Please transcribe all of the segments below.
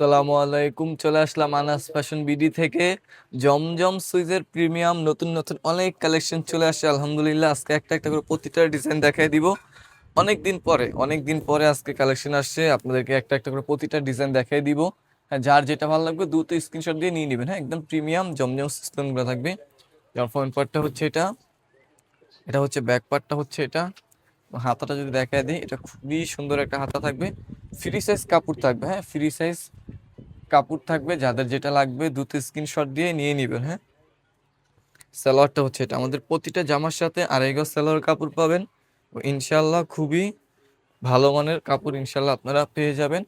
আসসালামু আলাইকুম, চলে আসলাম আনাস ফ্যাশন বিডি থেকে। জমজম সুইজের প্রিমিয়াম, নতুন নতুন অনেক কালেকশন চলে আসছে আলহামদুলিল্লাহ। আজকে একটা একটা করে প্রতিটা ডিজাইন দেখাই দিব। অনেক দিন পরে অনেক দিন পরে আজকে কালেকশন আসছে। আপনাদেরকে একটা একটা করে প্রতিটা ডিজাইন দেখাই দিব। হ্যাঁ যার যেটা ভালো লাগবে দ্রুত স্ক্রিনশট দিয়ে নিয়ে নেবেন। হ্যাঁ একদম প্রিমিয়াম, জমজম সিস্টেমগুলো থাকবে। যার ফ্রন্ট পার্টটা হচ্ছে এটা। এটা হচ্ছে ব্যাক পার্টটা হচ্ছে এটা। হাতাটা যদি দেখায় দিই, এটা খুবই সুন্দর একটা হাতা থাকবে। ফ্রি সাইজ কাপড় থাকবে হ্যাঁ? ফ্রি সাইজ কাপড় থাকবে, যাদের যেটা লাগবে দুটো স্ক্রিনশট দিয়ে নিয়ে নেবেন হ্যাঁ? সালোয়ারটা হচ্ছে এটা। আমাদের প্রতিটা জামার সাথে আড়াই গজ সালোয়ার কাপড় পাবেন। ইনশাল্লাহ খুবই ভালো মানের কাপড় ইনশাল্লাহ আপনারা পেয়ে যাবেন।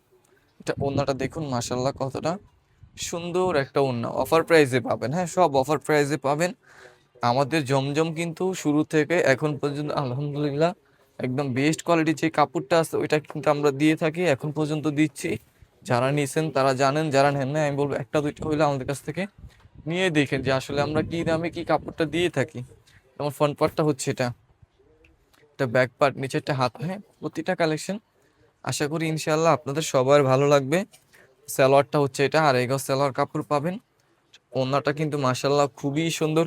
এটা ওড়নাটা দেখুন মাসাল্লাহ কতটা সুন্দর একটা ওড়না অফার প্রাইসে পাবেন হ্যাঁ? সব অফার প্রাইসে পাবেন। আমাদের জমজম কিন্তু শুরু থেকে এখন পর্যন্ত, আলহামদুলিল্লাহ একদম বেস্ট কোয়ালিটির যে কাপড়টা আছে, ওইটা কিন্তু আমরা দিয়ে থাকি, এখন পর্যন্ত দিচ্ছি। যারা নিয়েছেন তারা জানেন, যারা নেন না আমি বলব একটা, দুইটা হইলে আমাদের কাছ থেকে। নিয়ে দেখেন যে আসলে আমরা কি দামে কি কাপড়টা দিয়ে থাকি। যেমন ফ্রন্ট পার্টটা হচ্ছে এটা। একটা ব্যাক পার্ট নিচে একটা হাত হ্যাঁ প্রতিটা কালেকশন আশা করি ইনশাল্লাহ আপনাদের সবার ভালো লাগবে। সালোয়ারটা হচ্ছে এটা, আর এগো সালোয়ার কাপড় পাবেন। ওড়নাটা কিন্তু মাসাল্লাহ খুবই সুন্দর।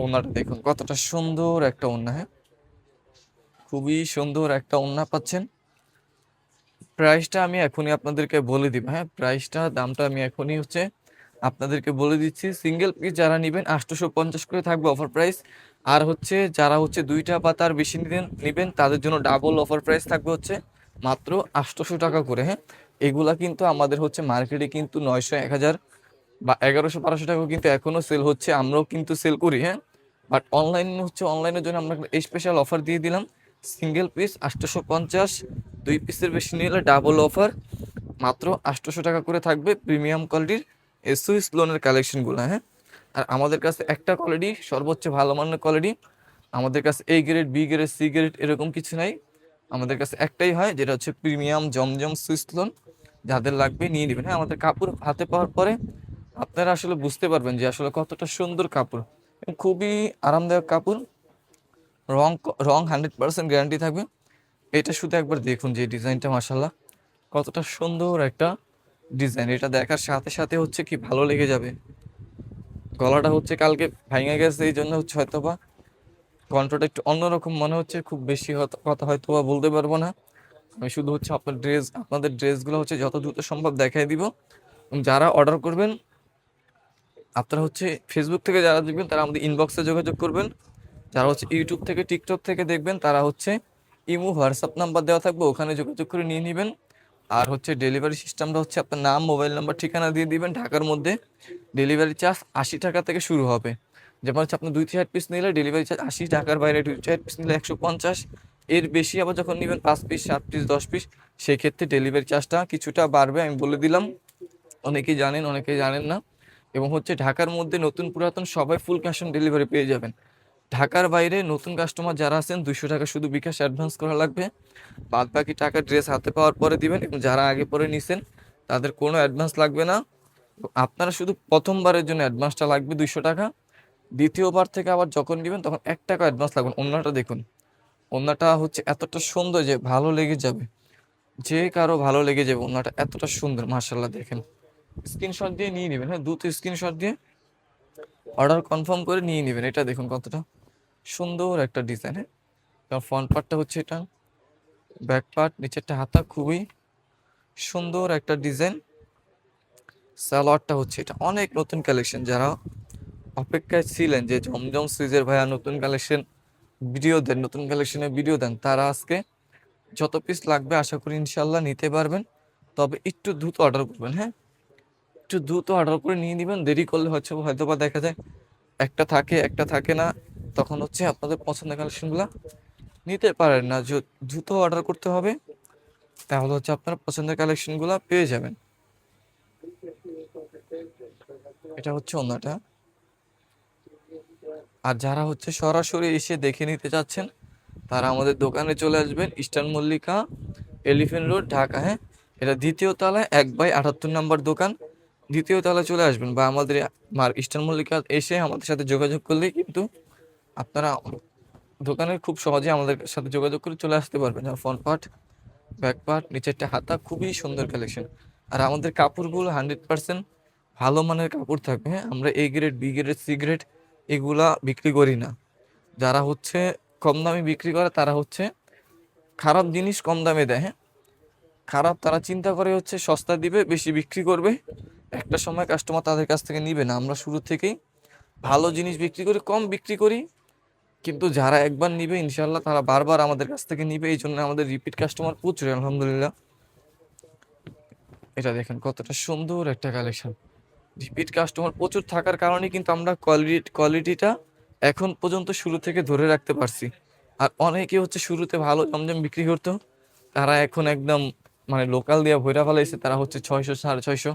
ওড়নাটা দেখুন কতটা সুন্দর একটা ওড়না হ্যাঁ। খুবই সুন্দর একটা ওড়না পাচ্ছেন। প্রাইসটা আমি এখনই আপনাদেরকে বলে দিব হ্যাঁ? প্রাইসটা, দামটা আমি এখনই হচ্ছে আপনাদেরকে বলে দিচ্ছি। সিঙ্গেল পিস যারা নেবেন আটশোশো পঞ্চাশ করে থাকবে অফার প্রাইস। আর হচ্ছে যারা হচ্ছে দুইটা বা তার বেশি নিবেন, নেবেন, তাদের জন্য ডাবল অফার প্রাইস থাকবে হচ্ছে মাত্র আটশোশো টাকা করে হ্যাঁ? এগুলা কিন্তু আমাদের হচ্ছে মার্কেটে কিন্তু নয়শো, এক হাজার বা এগারোশো, বারোশো টাকা কিন্তু এখনও সেল হচ্ছে। আমরাও কিন্তু সেল করি হ্যাঁ? বাট অনলাইন হচ্ছে, অনলাইনের জন্য আমরা স্পেশাল অফার দিয়ে দিলাম। সিঙ্গেল পিস আটশোশো পঞ্চাশ দুই পিসের বেশি নিলে ডাবল অফার। মাত্র আটশোশো টাকা করে থাকবে প্রিমিয়াম কোয়ালিটির এসুইস লোনের কালেকশনগুলো হ্যাঁ? আর আমাদের কাছে একটা কোয়ালিটি, সর্বোচ্চ ভালো মানের কোয়ালিটি। আমাদের কাছে A grade, B grade, C grade এরকম কিছু নাই। আমাদের কাছে একটাই হয়, যেটা হচ্ছে প্রিমিয়াম জমজম সুইস লোন। যাদের লাগবে নিয়ে নেবেন হ্যাঁ? আমাদের কাপড় হাতে পাওয়ার পরে আপনারা আসলে বুঝতে পারবেন যে আসলে কতটা সুন্দর কাপড়। খুবই আরামদায়ক কাপড়। রং রং হান্ড্রেড পার্সেন্ট গ্যারান্টি থাকবে। এটা শুধু একবার দেখুন যে ডিজাইনটা মাসাল্লাহ কতটা সুন্দর একটা ডিজাইন। এটা দেখার সাথে সাথে হচ্ছে কি ভালো লেগে যাবে। গলাটা হচ্ছে কালকে ভাঙে গেছে, এই জন্য হচ্ছে হয়তো বা কণ্ঠটা একটু অন্যরকম মনে হচ্ছে। খুব বেশি কথা হয়তো বা বলতে পারব না। আমি শুধু হচ্ছে আপনার ড্রেস আপনাদের ড্রেসগুলো হচ্ছে যত দ্রুত সম্ভব দেখাই দিব। যারা অর্ডার করবেন, আপনারা হচ্ছে ফেসবুক থেকে যারা দেখবেন, তারা আমাদের ইনবক্সে যোগাযোগ করবেন। যারা হচ্ছে ইউটিউব থেকে টিকটক থেকে দেখবেন, তারা হচ্ছে ইমো হোয়াটসঅ্যাপ নাম্বার দেওয়া থাকবে, ওখানে যোগাযোগ করে নিয়ে নেবেন। আর হচ্ছে ডেলিভারি সিস্টেমটা হচ্ছে আপনার নাম মোবাইল নাম্বার ঠিকানা দিয়ে দিবেন। ঢাকার মধ্যে ডেলিভারি চার্জ আশি টাকা থেকে শুরু হবে। যেমন হচ্ছে আপনি দুই চার পিস নিলে ডেলিভারি চার্জ আশি টাকার বাইরে দুই চার পিস নিলে একশো পঞ্চাশ। এর বেশি আবার যখন নেবেন পাঁচ পিস সাত পিস দশ পিস সেক্ষেত্রে ডেলিভারি চার্জটা কিছুটা বাড়বে, আমি বলে দিলাম। অনেকেই জানেন অনেকেই জানেন না। এবং হচ্ছে ঢাকার মধ্যে নতুন পুরাতন সবাই ফুল ক্যাশ অন ডেলিভারি পেয়ে যাবেন। ঢাকার বাইরে নতুন কাস্টমার যারা আছেন, দুইশো টাকা শুধু বিকাশ অ্যাডভান্স করা লাগবে। বাদ বাকি টাকা ড্রেস হাতে পাওয়ার পরে দিবেন এবং যারা আগে পরে নিছেন, তাদের কোনো অ্যাডভান্স লাগবে না। আপনারা শুধু প্রথমবারের জন্য অ্যাডভান্সটা লাগবে দুইশো টাকা। দ্বিতীয়বার থেকে আবার যখন নেবেন, তখন এক টাকা অ্যাডভান্স লাগবে। অন্যটা দেখুন, অন্যটা হচ্ছে এতটা সুন্দর যে ভালো লেগে যাবে। যে কারও ভালো লেগে যাবে, অন্যটা এতটা সুন্দর মার্শাল্লাহ দেখেন। স্ক্রিনশট দিয়ে নিয়ে নেবেন। হ্যাঁ দুটো স্ক্রিনশট দিয়ে অর্ডার কনফার্ম করে নিয়ে নেবেন। এটা দেখুন কতটা সুন্দর একটা ডিজাইন হ্যাঁ ফ্রন্ট পার্টটা হচ্ছে এটা। ব্যাক পার্ট নিচেরটা হাতা খুবই সুন্দর একটা ডিজাইন সালোয়ারটা হচ্ছে এটা। অনেক নতুন কালেকশন যারা অপেক্ষায় ছিলেন যে জমজম সুইজের ভাইয়া নতুন কালেকশন ভিডিও দেন, নতুন কালেকশনের ভিডিও দেন, তারা আজকে যত পিস লাগবে আশা করি ইনশাল্লাহ নিতে পারবেন। তবে একটু দ্রুত অর্ডার করবেন হ্যাঁ? একটু দ্রুত অর্ডার করে নিয়ে নেবেন। দেরি করলে হচ্ছে হয়তো বা দেখা যায় একটা থাকে একটা থাকে না। তখন হচ্ছে আপনাদের পছন্দের কালেকশনগুলো নিতে পারেন না। দ্রুত অর্ডার করতে হবে, তাহলে হচ্ছে আপনারা পছন্দের কালেকশনগুলো পেয়ে যাবেন। এটা হচ্ছে অন্যটা। আর যারা হচ্ছে সরাসরি এসে দেখে নিতে চাচ্ছেন, তারা আমাদের দোকানে চলে আসবেন, eastern Mallika, elephant road, Dhaka হ্যাঁ? এটা দ্বিতীয় তলায়, এক বাই আটাত্তর নম্বর দোকান। দ্বিতীয় তলায় চলে আসবেন বা আমাদের ইস্টার্ন মল্লিকা এসে আমাদের সাথে যোগাযোগ করলেই কিন্তু আপনারা দোকানে খুব সহজে আমাদের সাথে যোগাযোগ করে চলে আসতে পারবেন। ফ্রন্ট পার্ট ব্যাক পার্ট নিচেরটা হাতা, খুবই সুন্দর কালেকশন আর আমাদের কাপড়গুলো হান্ড্রেড পার্সেন্ট ভালো মানের কাপড় থাকবে। হ্যাঁ আমরা A grade B grade C grade এগুলা বিক্রি করি না। যারা হচ্ছে কম দামে বিক্রি করে, তারা হচ্ছে খারাপ জিনিস কম দামে দেয়। হ্যাঁ খারাপ তারা চিন্তা করে হচ্ছে সস্তা দিবে, বেশি বিক্রি করবে। একটা সময় কাস্টমার তাদের কাছ থেকে নিবে না। আমরা শুরু থেকেই ভালো জিনিস বিক্রি করি, কম বিক্রি করি। কিন্তু যারা একবার নিবে ইনশাল্লাহ তারা বারবার আমাদের কাছ থেকে নিবে। এই জন্য আমাদের রিপিট কাস্টমার প্রচুর, আলহামদুলিল্লাহ। এটা দেখেন কতটা সুন্দর একটা কালেকশন রিপিট কাস্টমার প্রচুর থাকার কারণে কিন্তু আমরা কোয়ালিটি কোয়ালিটিটা এখন পর্যন্ত শুরু থেকে ধরে রাখতে পারছি। আর অনেকে হচ্ছে শুরুতে ভালো জমজম বিক্রি করতো, তারা এখন একদম মানে লোকাল দিয়ে ভৈরা ফেলাইছে, তারা হচ্ছে ছয়শো, সাড়ে ছয়শো,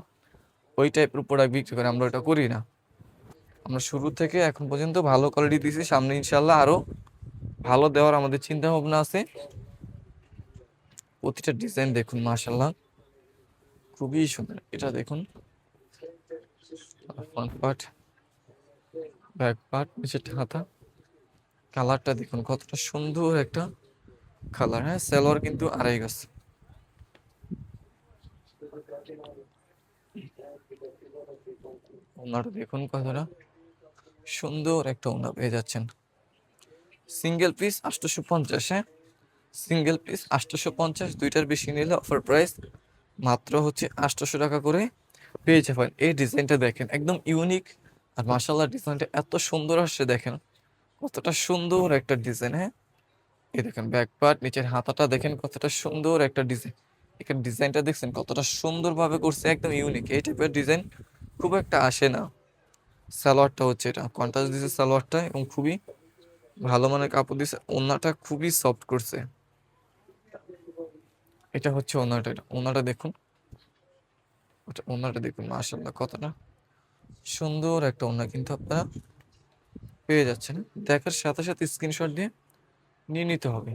ওই টাইপের প্রোডাক্ট বিক্রি করে। আমরা ওটা করি না। আমরা শুরু থেকে এখন পর্যন্ত ভালো কোয়ালিটি দিয়েছি। সামনে ইনশাল্লাহ আরও ভালো দেওয়ার আমাদের চিন্তা ভাবনা আছে। প্রতিটা ডিজাইন দেখুন মাশাল্লাহ খুবই সুন্দর। এটা দেখুন। ফ্রন্ট পার্ট ব্যাক পার্ট নিচের হাতা। কালারটা দেখুন, কতটা সুন্দর একটা কালার হ্যাঁ সালোয়ার কিন্তু আড়াই গেছ ওনাটা দেখুন কতটা সুন্দর একটা ওনা পেয়ে যাচ্ছেন। সিঙ্গেল পিস আটশোশো পঞ্চাশ সিঙ্গেল পিস আটশোশো পঞ্চাশ, দুইটার বেশি নিলে অফার প্রাইস মাত্র হচ্ছে আটশোশো টাকা করে। পেয়ে যাবেন। এই ডিজাইনটা দেখেন, একদম ইউনিক আর মার্শাল্লাহ ডিজাইনটা এত সুন্দর আসছে দেখেন। কতটা সুন্দর একটা ডিজাইন হ্যাঁ? এই দেখেন ব্যাক পার্ট নিচের হাতাটা দেখেন কতটা সুন্দর একটা ডিজাইন। এখানে ডিজাইনটা দেখছেন কতটা সুন্দরভাবে করছে, একদম ইউনিক এই টাইপের ডিজাইন খুব একটা আসে না। সালোয়ারটা হচ্ছে এটা। কন্ট্রাস্ট দিছে সালোয়ারটা এবং খুবই ভালো মানের কাপড় দিছে। ওনাটা খুবই সফট করছে। এটা হচ্ছে ওনাটা, এটা ওনাটা দেখুন। ওটা ওনাটা দেখুন মাশাল্লাহ কতটা সুন্দর একটা ওনা কিন্তু আপনারা পেয়ে যাচ্ছেন। দেখার সাথে সাথে স্ক্রিনশট দিয়ে নিয়ে নিতে হবে।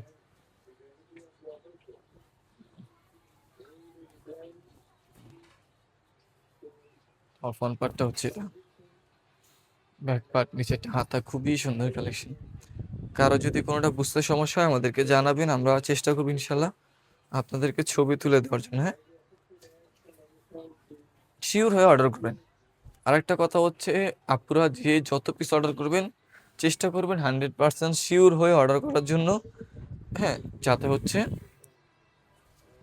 আর ফ্রন্ট পার্টটা হচ্ছে এটা। ব্যাক পার্ট নিচেরটা হাতা, খুবই সুন্দর কালেকশন কারও যদি কোনোটা বুঝতে সমস্যা হয় আমাদেরকে জানাবেন, আমরা চেষ্টা করব ইনশাল্লাহ আপনাদেরকে ছবি তুলে দেওয়ার জন্য হ্যাঁ? শিওর হয়ে অর্ডার করবেন। আরেকটা কথা হচ্ছে, আপুরা যে যত পিস অর্ডার করবেন, চেষ্টা করবেন হান্ড্রেড পার্সেন্ট শিওর হয়ে অর্ডার করার জন্য হ্যাঁ? যাতে হচ্ছে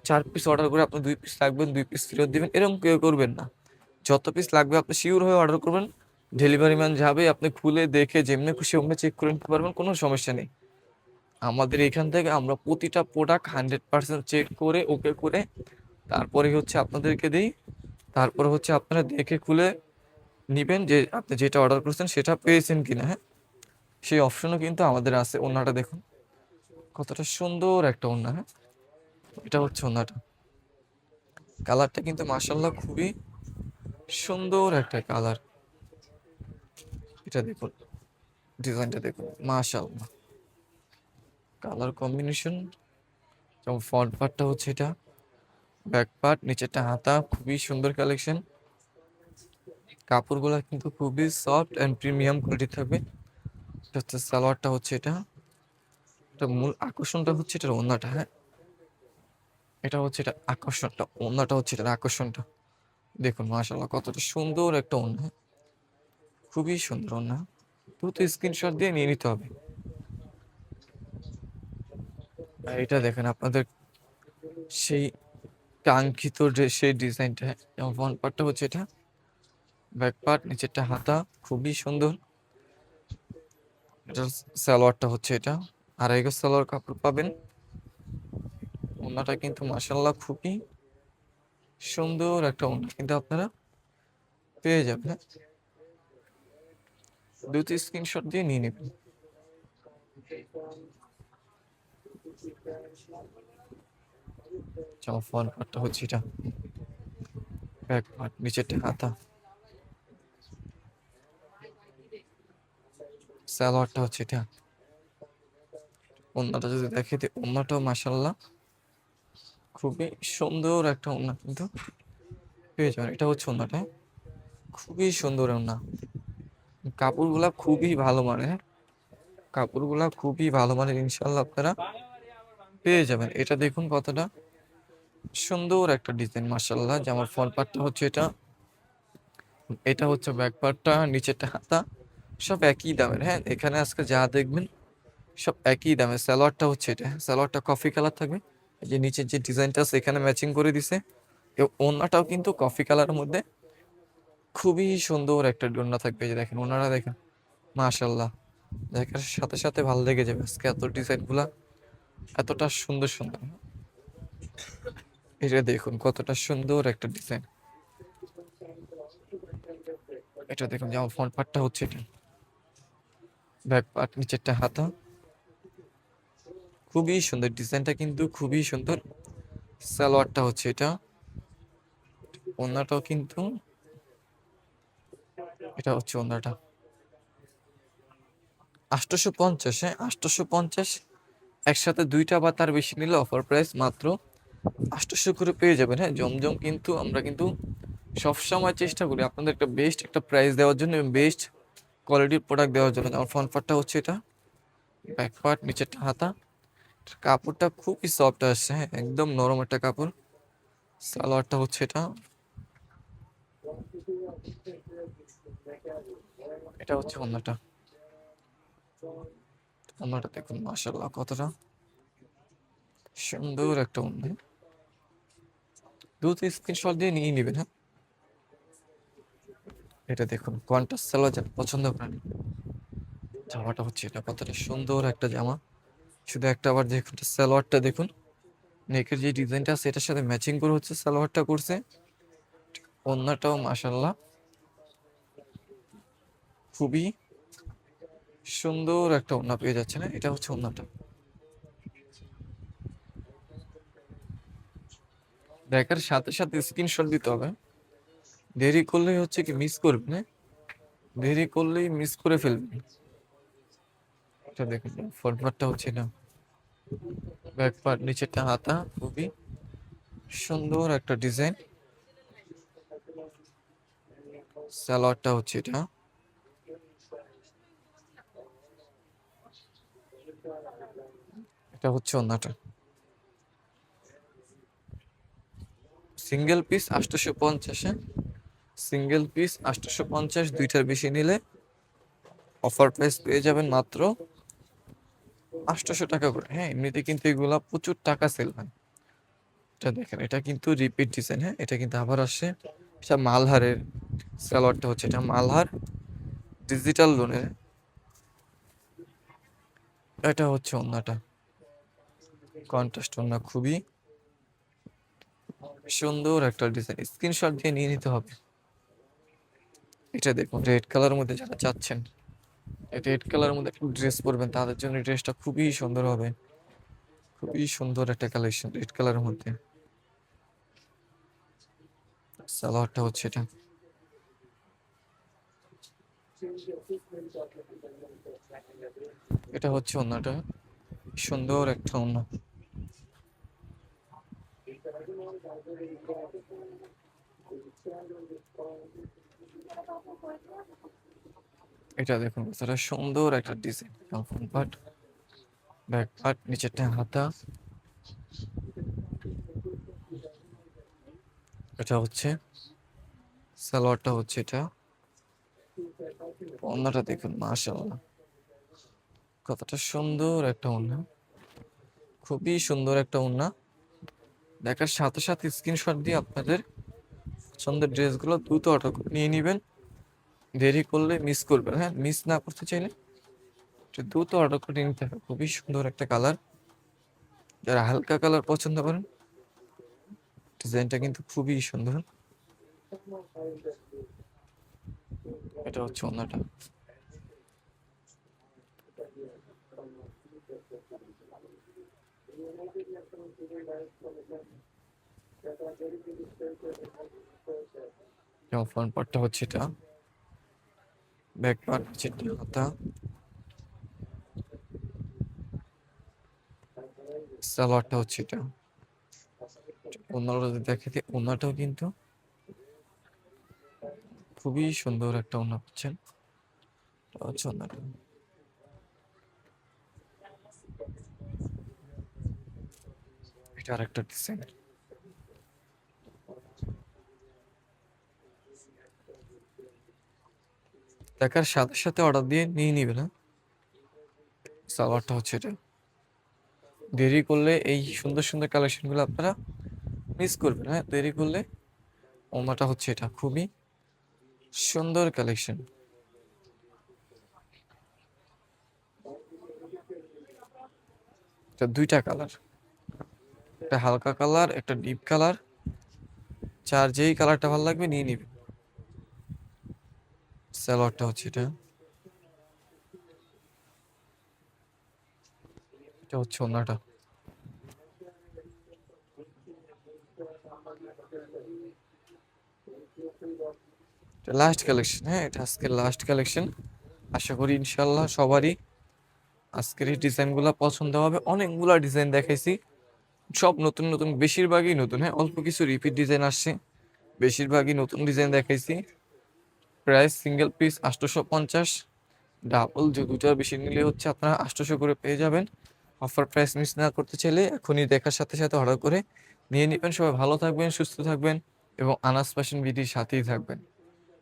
চার পিস অর্ডার করে আপনি দুই পিস রাখবেন, দুই পিস ফেরত দিবেন, এরকম কেউ করবেন না। যত পিস লাগবে আপনি শিওর হয়ে অর্ডার করবেন ডেলিভারি ম্যান যাবে, আপনি খুলে দেখে যেমনি খুশি অমনি চেক করে নিতে পারবেন, কোনো সমস্যা নেই। আমাদের এখান থেকে আমরা প্রতিটা প্রোডাক্ট হান্ড্রেড পার্সেন্ট চেক করে ওকে করে, তারপরে হচ্ছে আপনাদেরকে দিই। তারপরে হচ্ছে আপনারা দেখে খুলে নিবেন যে আপনি যেটা অর্ডার করছেন সেটা পেয়েছেন কিনা হ্যাঁ? সেই অপশনও কিন্তু আমাদের আছে ওনাটা দেখুন। কতটা সুন্দর একটা ওনা হ্যাঁ? এটা হচ্ছে ওনাটা কালারটা কিন্তু মার্শাল্লাহ খুবই সুন্দর একটা কালার এটা দেখুন। ডিজাইনটা দেখুন। মাশাল্লাহ কালার কম্বিনেশন যেমন ফ্রন্ট পার্টটা হচ্ছে এটা ব্যাক পার্ট নিচেরটা হাতা, খুবই সুন্দর কালেকশন কাপড়গুলো কিন্তু খুবই সফট অ্যান্ড প্রিমিয়াম কোয়ালিটি থাকবে। হচ্ছে সালোয়ারটা হচ্ছে এটা। এটা মূল আকর্ষণটা হচ্ছে এটার ওন্নাটা হ্যাঁ? এটা হচ্ছে এটা আকর্ষণটা ওন্নাটা হচ্ছে এটার আকর্ষণটা। দেখুন মাশাল্লাহ কতটা সুন্দর একটা ওন্না হ্যাঁ? খুবই সুন্দর, না দ্রুত স্ক্রিনশট দিয়ে নিয়ে নিতে হবে আর এটা দেখেন, আপনাদের সেই কাঙ্ক্ষিত সেই ডিজাইনটা? যেমন ফ্রন্ট পার্টটা হচ্ছে এটা ব্যাক পার্ট নিচেরটা হাতা, খুবই সুন্দর এটা সালোয়ারটা হচ্ছে এটা আড়াই গজ সালোয়ার কাপড় পাবেন, ওনাটা কিন্তু মাসাল্লাহ খুবই সুন্দর একটা ওনা কিন্তু আপনারা পেয়ে যাবেন হ্যাঁ? দুটি স্ক্রিনশট দিয়ে নিয়ে নেবেন যেমন ফ্রন্ট পার্টটা হচ্ছে এটা। ব্যাক পার্ট নিচেরটা হাতা। সালোয়ারটা হচ্ছে এটা। ওন্নাটা যদি দেখে দিই, ওন্নাটাও মাসাল্লাহ খুবই সুন্দর একটা ওন্না কিন্তু পেয়ে যাবেন। এটা হচ্ছে ওন্নাটা হ্যাঁ? খুবই সুন্দর ওন্না। কাপড়গুলা খুবই ভালো মানে? কাপড়গুলা খুবই ভালো মানে ইনশাল্লাহ আপনারা পেয়ে যাবেন। এটা দেখুন কতটা সুন্দর একটা ডিজাইন মাশাল্লাহ জামার ফ্রন্ট পার্টটা হচ্ছে এটা। এটা হচ্ছে ব্যাক পার্টটা নিচেরটা হাতা। সব একই দামের। হ্যাঁ এখানে আজকে যা দেখবেন, সব একই দামের। সালোয়ারটা হচ্ছে এটা। সালোয়ারটা কফি কালার থাকবে। যে নিচের যে ডিজাইনটা আছে, এখানে ম্যাচিং করে দিছে। এবং ওড়নাটাও কিন্তু কফি কালারের মধ্যে। খুবই সুন্দর একটা ওড়না থাকবে যে দেখেন, ওনারা দেখেন মাশাল্লাহ দেখার সাথে সাথে ভালো লেগে যাবে আজকে এত ডিজাইনগুলা। এতটা সুন্দর সুন্দর। এটা দেখুন, কতটা সুন্দর একটা ডিজাইন। এটা দেখুন, যেমন ফ্রন্ট পার্টটা হচ্ছে এটা। ব্যাক পার্ট নিচেরটা হাতা। খুবই সুন্দর, ডিজাইনটা কিন্তু খুবই সুন্দর। সালোয়ারটা হচ্ছে এটা। ওনাটাও কিন্তু এটা হচ্ছে ওনাটা আটশোশো পঞ্চাশ হ্যাঁ আটশোশো পঞ্চাশ একসাথে দুইটা বা তার বেশি নিলে অফার প্রাইস মাত্র আটশোশো করে পেয়ে যাবেন। হ্যাঁ জমজম কিন্তু আমরা কিন্তু সবসময় চেষ্টা করি আপনাদের একটা বেস্ট একটা প্রাইস দেওয়ার জন্য এবং বেস্ট কোয়ালিটির প্রোডাক্ট দেওয়ার জন্য। আমার ফ্রন্ট পার্টটা হচ্ছে এটা ব্যাক পার্ট নিচেরটা হাতা। কাপড়টা খুবই সফট আসছে হ্যাঁ একদম নরম একটা কাপড়। সালোয়ারটা হচ্ছে এটা। এটা হচ্ছে অন্যটা। অন্যটা দেখুন মাশাল্লাহ কতটা সুন্দর একটা অন্য দ্রুত স্ক্রিনশট দিয়ে নিয়ে নেবেন হ্যাঁ? এটা দেখুন, কোয়ান্টাস সালোয়ার যারা পছন্দ করেন। জামাটা হচ্ছে এটা কতটা সুন্দর একটা জামা। শুধু একটা আবার দেখুন সালোয়ারটা দেখুন, নেকের যে ডিজাইনটা আছে, এটার সাথে ম্যাচিং করে হচ্ছে সালোয়ারটা করছে। অন্যটাও মাশাল্লাহ খুবই সুন্দর একটা ওনা পেয়ে যাচ্ছে না? এটা হচ্ছে ওনাটা দেখার সাথে সাথে স্ক্রিনশট দিতে হবে। দেরি করলেই হচ্ছে কি মিস করবেন হ্যাঁ? দেরি করলেই মিস করে ফেলবেন। এটা দেখুন ফ্রন্ট হচ্ছে না। ব্যাক পার্ট নিচেরটা হাতা, খুবই সুন্দর একটা ডিজাইন সালোয়ারটা হচ্ছে এটা। এটা হচ্ছে অন্যটা। সিঙ্গেল পিস আটশোশো পঞ্চাশে। সিঙ্গেল পিস আটশোশো পঞ্চাশ, দুইটার বেশি নিলে অফার প্রাইস পেয়ে যাবেন মাত্র আটশোশো টাকা করে। হ্যাঁ এমনিতে কিন্তু এগুলা প্রচুর টাকা সেল হয়। এটা দেখেন, এটা কিন্তু রিপিট ডিজাইন হ্যাঁ এটা কিন্তু আবার আসে এটা মালহারের সালোয়ারটা হচ্ছে, এটা মালহার ডিজিটাল লোনের এটা হচ্ছে অন্যটা। কন্ট্রাস্ট ওনা খুবই সুন্দর একটা ডিজাইন স্ক্রিনশট দিয়ে নিয়ে নিতে হবে। এটা দেখুন রেড কালারের মধ্যে যারা চাচ্ছেন রেড কালারের মধ্যে একটা ড্রেস পরবেন, তাদের জন্য ড্রেসটা খুবই সুন্দর হবে। খুবই সুন্দর একটা কালেকশন রেড কালারের মধ্যে। সালোয়ারটা হচ্ছে এটা। এটা হচ্ছে অন্যটা সুন্দর একটা অন্য এটা দেখুন, কতটা সুন্দর একটা design front part back part নিচেরটা হাতা। এটা হচ্ছে, সালোয়ারটা হচ্ছে এটা। অন্যটা দেখুন, মাশাআল্লাহ। কতটা সুন্দর একটা ওড়না। খুবই সুন্দর একটা ওড়না। দেখার সাথে সাথে স্ক্রিনশট দিয়ে আপনাদের পছন্দের ড্রেসগুলো দ্রুত অর্ডার নিয়ে নেবেন। দেরি করলে মিস করবেন। হ্যাঁ মিস না করতে চাইলে দ্রুত অর্ডার করে নিতে হবে। খুবই সুন্দর একটা কালার যারা হালকা কালার পছন্দ করেন, ডিজাইনটা কিন্তু খুবই সুন্দর। এটা হচ্ছে অন্যটা যেমন ফ্রন্ট পার্টটা হচ্ছে এটা ব্যাক পার্ট হচ্ছে হাতা সালোয়ারটা হচ্ছে এটা ওনারা দেখে দিই, ওনাটাও কিন্তু খুবই সুন্দর একটা ওনা পাচ্ছেন হচ্ছে ওনাটা। ক্যারেক্টার আরেকটা দেখার সাথে সাথে অর্ডার দিয়ে নিয়ে নিবে না। সালোয়ারটা হচ্ছে এটা। দেরি করলে এই সুন্দর সুন্দর কালেকশনগুলো আপনারা মিস করবেন হ্যাঁ? দেরি করলে ওমাটা হচ্ছে এটা। খুবই সুন্দর কালেকশন এটা দুইটা কালার একটা হালকা কালার, একটা ডিপ কালার। চার যেই কালারটা ভালো লাগবে নিয়ে নিবে। সালোয়ারটা হচ্ছে এটা। এটা হচ্ছে ওনাটা লাস্ট কালেকশন হ্যাঁ এটা আজকের লাস্ট কালেকশন আশা করি ইনশাল্লাহ সবারই আজকের এই ডিজাইনগুলো পছন্দ হবে। অনেকগুলা ডিজাইন দেখাইছি। সব নতুন নতুন, বেশিরভাগই নতুন। হ্যাঁ অল্প কিছু রিপিট ডিজাইন আসছে। বেশিরভাগই নতুন ডিজাইন দেখাইছি। প্রাইস সিঙ্গেল পিস আটশোশো পঞ্চাশ। ডাবল যে দুটার বেশি নিলে হচ্ছে আপনারা আটশোশো করে পেয়ে যাবেন। অফার প্রাইস মিস না করতে চাইলে এখনই দেখার সাথে সাথে অর্ডার করে নিয়ে নেবেন। সবাই ভালো থাকবেন, সুস্থ থাকবেন এবং আনাস ফ্যাশন বিডির সাথেই থাকবেন।